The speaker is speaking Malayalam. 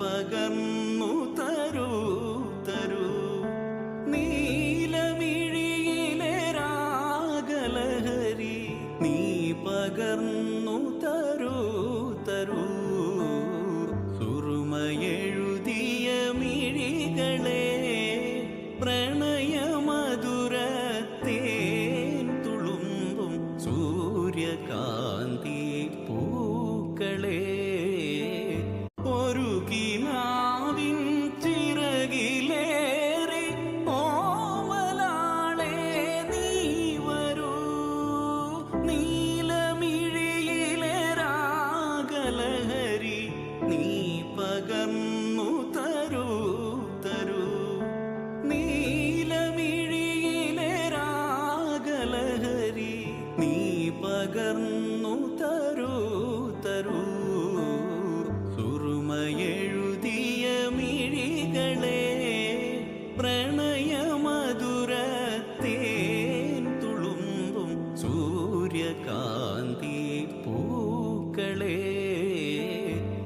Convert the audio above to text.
പകർന്നു തരൂ തരൂ. നീലമിഴിയിലെ രാഗലഹരി നീ പകർന്നു തരൂ. പകർന്നു തരൂ തരൂ. സുറുമയെഴുതിയ മിഴികളെ പ്രണയമധുരത്തേൻ തുളുമ്പും സൂര്യകാന്തി പൂക്കളെ